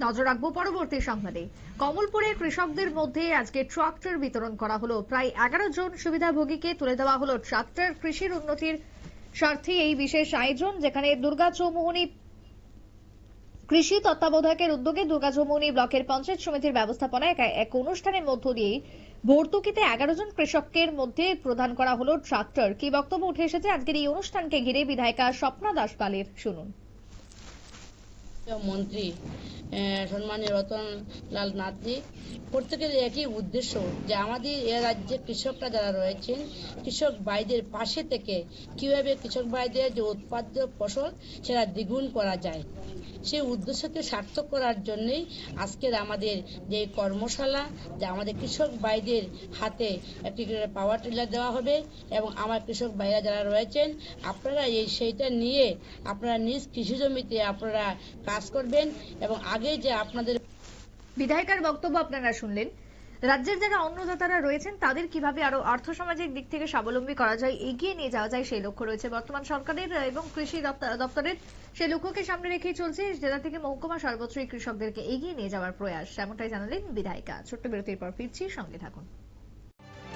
নজর রাখব পরবর্তী সংবাদে। কমলপুরে কৃষকদের মধ্যে আজকে ট্রাক্টর বিতরণ করা হলো। প্রায় এগারো জন সুবিধাভোগীকে তুলে দেওয়া হলো ট্রাক্টর কৃষির উন্নতির স্বার্থে এই বিশেষ আয়োজন, যেখানে দুর্গা চৌমোহনী কৃষি তত্ত্বাবধায়কের উদ্যোগে দুর্গা চৌমুহনী ব্লকের পঞ্চায়েত সমিতির ব্যবস্থাপনায় এক- অনুষ্ঠানের মধ্য দিয়ে ভর্তুকিতে এগারো জন কৃষকের মধ্যে প্রদান করা হলো ট্রাক্টর। কি বক্তব্য উঠে এসেছে? আজকের এই অনুষ্ঠানকে ঘিরে বিধায়িকা স্বপ্না দাস পালের শুনুন। মন্ত্রী সম্মানীয় রতন লাল নাথজি। প্রত্যেকের একই উদ্দেশ্য যে আমাদের এ রাজ্যে কৃষকরা যারা রয়েছেন, কৃষক ভাইদের পাশে থেকে কীভাবে কৃষক ভাইদের যে উৎপাদ্য ফসল সেটা দ্বিগুণ করা যায়। সেই উদ্দেশ্যকে সার্থক করার জন্যই আজকের আমাদের যে কর্মশালা, যে আমাদের কৃষক ভাইদের হাতে একটি পাওয়ার টিলার দেওয়া হবে এবং আমার কৃষক ভাইরা যারা রয়েছেন, আপনারা এই সেইটা নিয়ে, আপনারা নিজ কৃষি জমিতে আপনারা কাজ করবেন এবং আগে যে আপনাদের বিধায়িকার বক্তব্য আপনারা শুনলেন। রাজ্যের যারা অন্নদাতারা রয়েছেন, তাদের কীভাবে আরও আর্থসামাজিক দিক থেকে স্বাবলম্বী করা যায়, এগিয়ে নিয়ে যাওয়া যায় সেই লক্ষ্য রয়েছে বর্তমান সরকারের এবং কৃষি দপ্তর- দপ্তরের। সেই লক্ষ্যকে সামনে রেখেই চলছে জেলা থেকে মহকুমা সর্বত্রই কৃষকদেরকে এগিয়ে নিয়ে যাওয়ার প্রয়াস, এমনটাই জানালেন বিধায়িকা। ছোট্ট বিরতির পর ফিরছি, সঙ্গে থাকুন।